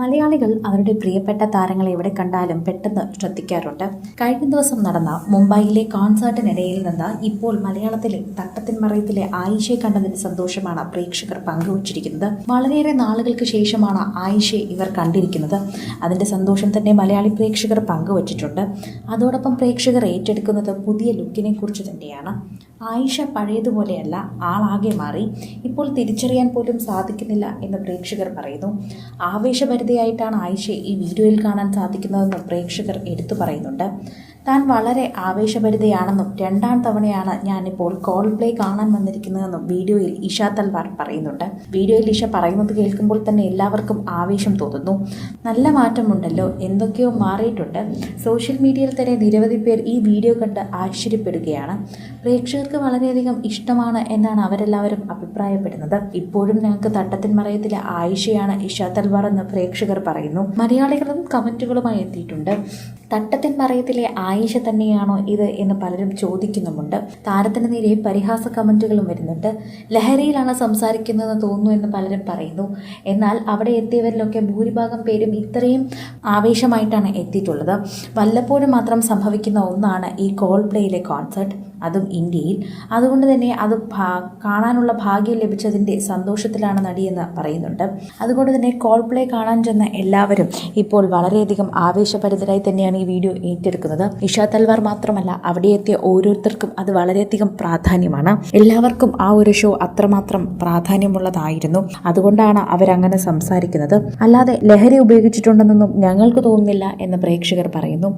മലയാളികൾ അവരുടെ പ്രിയപ്പെട്ട താരങ്ങളെ എവിടെ കണ്ടാലും പെട്ടെന്ന് ശ്രദ്ധിക്കാറുണ്ട്. കഴിഞ്ഞ ദിവസം നടന്ന മുംബൈയിലെ കോൺസേർട്ടിനിടയിൽ നിന്ന് ഇപ്പോൾ മലയാളത്തിലെ തട്ടത്തിൻ മറയത്തിലെ ആയിഷയെ കണ്ടതിന്റെ സന്തോഷമാണ് പ്രേക്ഷകർ പങ്കുവച്ചിരിക്കുന്നത്. വളരെയേറെ നാളുകൾക്ക് ശേഷമാണ് ആയിഷയെ ഇവർ കണ്ടിരിക്കുന്നത്. അതിന്റെ സന്തോഷം തന്നെ മലയാളി പ്രേക്ഷകർ പങ്കുവച്ചിട്ടുണ്ട്. അതോടൊപ്പം പ്രേക്ഷകർ ഏറ്റെടുക്കുന്നത് പുതിയ ലുക്കിനെ കുറിച്ച് തന്നെയാണ്. ആയിഷ പഴയതുപോലെയല്ല ആളാകെ മാറി. ഇപ്പോൾ തിരിച്ചറിയാൻ പോലും സാധിക്കുന്നില്ല എന്ന് പ്രേക്ഷകർ പറയുന്നു. ആവേശഭരിതയായിട്ടാണ് ആയിഷയെ ഈ വീഡിയോയിൽ കാണാൻ സാധിക്കുന്നതെന്ന് പ്രേക്ഷകർ എടുത്തു പറയുന്നുണ്ട്. താൻ വളരെ ആവേശഭരിതയാണെന്നും രണ്ടാം തവണയാണ് ഞാനിപ്പോൾ കോൾ പ്ലേ കാണാൻ വന്നിരിക്കുന്നതെന്നും വീഡിയോയിൽ ഇഷ തൽവാർ പറയുന്നുണ്ട്. വീഡിയോയിൽ ഇഷ പറയുന്നത് കേൾക്കുമ്പോൾ തന്നെ എല്ലാവർക്കും ആവേശം തോന്നുന്നു. നല്ല മാറ്റമുണ്ടല്ലോ എന്തൊക്കെയോ മാറിയിട്ടുണ്ട്. സോഷ്യൽ മീഡിയയിൽ തന്നെ നിരവധി പേർ ഈ വീഡിയോ കണ്ട് ആശ്ചര്യപ്പെടുകയാണ്. പ്രേക്ഷകർക്ക് വളരെയധികം ഇഷ്ടമാണ് എന്നാണ് അവരെല്ലാവരും അഭിപ്രായപ്പെടുന്നത്. ഇപ്പോഴും ഞങ്ങൾക്ക് തട്ടത്തിൻ മറയത്തിലെ ആയിഷയാണ് ഇഷ തൽവാർ എന്ന് പ്രേക്ഷകർ പറയുന്നു. മലയാളികളും കമന്റുകളുമായി എത്തിയിട്ടുണ്ട്. തട്ടത്തിൻ മറയത്തിലെ ആയിഷ തന്നെയാണോ ഇത് എന്ന് പലരും ചോദിക്കുന്നുമുണ്ട്. താരത്തിന് നേരെ പരിഹാസ കമന്റുകളും വരുന്നുണ്ട്. ലഹരിയിലാണ് സംസാരിക്കുന്നതെന്ന് തോന്നുന്നു എന്ന് പലരും പറയുന്നു. എന്നാൽ അവിടെ എത്തിയവരിലൊക്കെ ഭൂരിഭാഗം പേരും ഇത്രയും ആവേശമായിട്ടാണ് എത്തിയിട്ടുള്ളത്. വല്ലപ്പോഴും മാത്രം സംഭവിക്കുന്ന ഒന്നാണ് ഈ കോൾ പ്ലേയിലെ കോൺസെർട്ട് അതും ഇന്ത്യയിൽ. അതുകൊണ്ട് തന്നെ അത് കാണാനുള്ള ഭാഗ്യം ലഭിച്ചതിന്റെ സന്തോഷത്തിലാണ് നടിയെന്ന് പറയുന്നുണ്ട്. അതുകൊണ്ട് തന്നെ കോൾ പ്ലേ കാണാൻ ചെന്ന എല്ലാവരും ഇപ്പോൾ വളരെയധികം ആവേശഭരിതരായി തന്നെയാണ് ഈ വീഡിയോ ഏറ്റെടുക്കുന്നത്. ഇഷ തൽവാർ മാത്രമല്ല അവിടെ എത്തിയ ഓരോരുത്തർക്കും അത് വളരെയധികം പ്രാധാന്യമാണ്. എല്ലാവർക്കും ആ ഒരു ഷോ അത്രമാത്രം പ്രാധാന്യമുള്ളതായിരുന്നു. അതുകൊണ്ടാണ് അവരങ്ങനെ സംസാരിക്കുന്നത്. അല്ലാതെ ലഹരി ഉപയോഗിച്ചിട്ടുണ്ടെന്നൊന്നും ഞങ്ങൾക്ക് തോന്നുന്നില്ല എന്ന് പ്രേക്ഷകർ പറയുന്നു.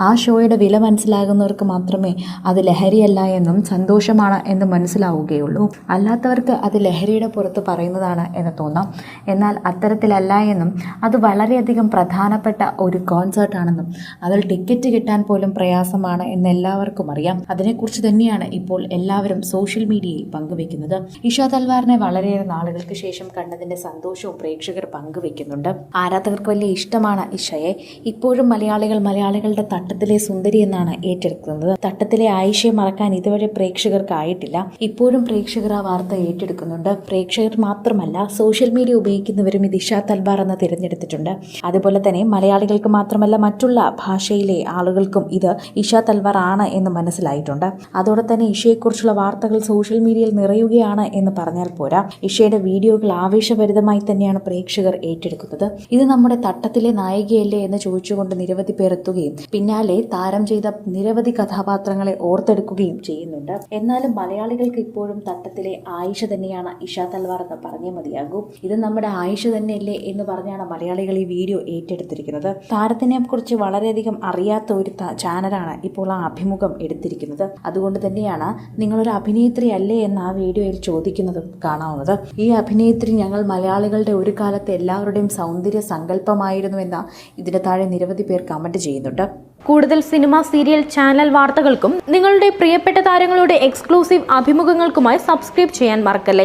ആ ഷോയുടെ വില മനസ്സിലാകുന്നവർക്ക് മാത്രമേ അത് ലഹരിയല്ല എന്നും സന്തോഷമാണ് എന്ന് മനസ്സിലാവുകയുള്ളൂ. അല്ലാത്തവർക്ക് അത് ലഹരിയുടെ പുറത്ത് പറയുന്നതാണ് എന്ന് തോന്നാം. എന്നാൽ അത്തരത്തിലല്ല എന്നും അത് വളരെയധികം പ്രധാനപ്പെട്ട ഒരു കോൺസേർട്ടാണെന്നും അതിൽ ടിക്കറ്റ് കിട്ടാൻ പോലും പ്രയാസമാണ് എന്ന് എല്ലാവർക്കും അറിയാം. അതിനെക്കുറിച്ച് തന്നെയാണ് ഇപ്പോൾ എല്ലാവരും സോഷ്യൽ മീഡിയയിൽ പങ്കുവെക്കുന്നത്. ഇഷ തൽവാറിനെ വളരെയേറെ നാളുകൾക്ക് ശേഷം കണ്ടതിന്റെ സന്തോഷവും പ്രേക്ഷകർ പങ്കുവെക്കുന്നുണ്ട്. ആരാധകർക്ക് വലിയ ഇഷ്ടമാണ് ഇഷയെ. ഇപ്പോഴും മലയാളികൾ മലയാളികളുടെ തട്ടത്തിലെ സുന്ദരി എന്നാണ് ഏറ്റെടുക്കുന്നത്. തട്ടത്തിലെ ആയിഷയെ മറക്കാൻ ഇതുവരെ പ്രേക്ഷകർക്കായിട്ടില്ല. ഇപ്പോഴും പ്രേക്ഷകർ ആ വാർത്ത ഏറ്റെടുക്കുന്നുണ്ട്. പ്രേക്ഷകർ മാത്രമല്ല സോഷ്യൽ മീഡിയ ഉപയോഗിക്കുന്നവരും ഇത് ഇഷ തൽവാർ എന്ന് തിരഞ്ഞെടുത്തിട്ടുണ്ട്. അതുപോലെ തന്നെ മലയാളികൾക്ക് മാത്രമല്ല മറ്റുള്ള ഭാഷയിലെ ആളുകൾക്കും ഇത് ഇഷ തൽവാർ ആണ് എന്ന് മനസ്സിലായിട്ടുണ്ട്. അതോടെ തന്നെ ഇഷയെക്കുറിച്ചുള്ള വാർത്തകൾ സോഷ്യൽ മീഡിയയിൽ നിറയുകയാണ് എന്ന് പറഞ്ഞാൽ പോരാ. ഇഷയുടെ വീഡിയോകൾ ആവേശഭരിതമായി തന്നെയാണ് പ്രേക്ഷകർ ഏറ്റെടുക്കുന്നത്. ഇത് നമ്മുടെ തട്ടത്തിലെ നായികയല്ലേ എന്ന് ചോദിച്ചുകൊണ്ട് നിരവധി പേർ എത്തുകയും പിന്നാലെ താരം ചെയ്ത നിരവധി കഥാപാത്രങ്ങളെ ഓർത്തെടുക്കുകയും ചെയ്യുന്നുണ്ട്. എന്നാലും മലയാളികൾക്ക് ഇപ്പോഴും തട്ടത്തിലെ ആയിഷ തന്നെയാണ് ഇഷ തൽവാർ എന്ന് പറഞ്ഞേ മതിയാകൂ. ഇത് നമ്മുടെ ആയിഷ തന്നെയല്ലേ എന്ന് പറഞ്ഞാണ് മലയാളികൾ ഈ വീഡിയോ ഏറ്റെടുത്തിരിക്കുന്നത്. താരത്തിനെ കുറിച്ച് വളരെയധികം അറിയാത്ത ഒരു ചാനലാണ് ഇപ്പോൾ ആ അഭിമുഖം എടുത്തിരിക്കുന്നത്. അതുകൊണ്ട് തന്നെയാണ് നിങ്ങളൊരു അഭിനേത്രി അല്ലേ എന്ന് ആ വീഡിയോയിൽ ചോദിക്കുന്നതും കാണാവുന്നത്. ഈ അഭിനേത്രി ഞങ്ങൾ മലയാളികളുടെ ഒരു കാലത്ത് എല്ലാവരുടെയും സൗന്ദര്യ സങ്കല്പമായിരുന്നു എന്ന ഇതിന് താഴെ നിരവധി പേർ കമന്റ് ചെയ്യുന്നുണ്ട്. കൂടുതൽ സിനിമ സീരിയൽ ചാനൽ വാർത്തകൾക്കും നിങ്ങളുടെ പ്രിയപ്പെട്ട താരങ്ങളുടെ എക്സ്ക്ലൂസീവ് അഭിമുഖങ്ങൾക്കുമായി സബ്സ്ക്രൈബ് ചെയ്യാൻ മറക്കല്ലേ?